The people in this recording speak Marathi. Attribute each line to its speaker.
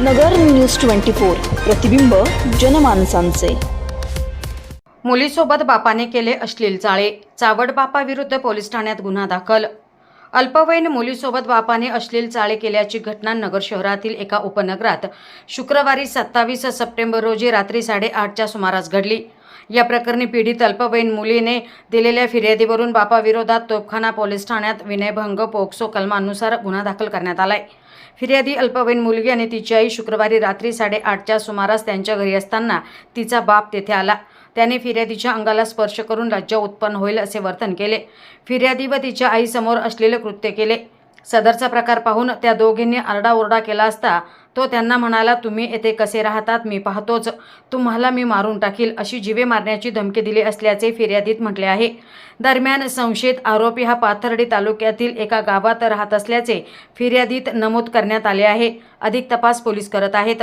Speaker 1: नगर न्यूज ट्वेंटी फोर प्रतिबिंब जनमानसांचे.
Speaker 2: मुलीसोबत बापाने केले अश्लील चाळे चावड बापाविरुद्ध पोलीस ठाण्यात गुन्हा दाखल. अल्पवयीन मुलीसोबत बापाने अश्लील चाळे केल्याची घटना नगर शहरातील एका उपनगरात शुक्रवारी सत्तावीस सप्टेंबर रोजी रात्री साडेआठच्या सुमारास घडली. या प्रकरणी पीडित अल्पवयीन मुलीने दिलेल्या फिर्यादीवरून बापाविरोधात तोपखाना पोलीस ठाण्यात विनयभंग पोक्सो कलमानुसार गुन्हा दाखल करण्यात आलाय. फिर्यादी अल्पवयीन मुलगी आणि तिची आई शुक्रवारी रात्री साडेआठच्या सुमारास त्यांच्या घरी असताना तिचा बाप तेथे आला. त्याने फिर्यादीच्या अंगाला स्पर्श करून राज्य उत्पन्न होईल असे वर्तन केले. फिर्यादी व तिच्या आईसमोर असलेले कृत्य केले. सदरचा प्रकार पाहून त्या दोघींनी आरडाओरडा केला असता तो त्यांना म्हणाला तुम्ही येथे कसे राहतात? मी पाहतोच. तुम्हाला मी मारून टाकील अशी जीवे मारण्याची धमकी दिली असल्याचे फिर्यादीत म्हटले आहे. दरम्यान संशयित आरोपी हा पाथर्डी तालुक्यातील एका गावात राहत असल्याचे फिर्यादीत नमूद करण्यात आले आहे. अधिक तपास पोलीस करत आहेत.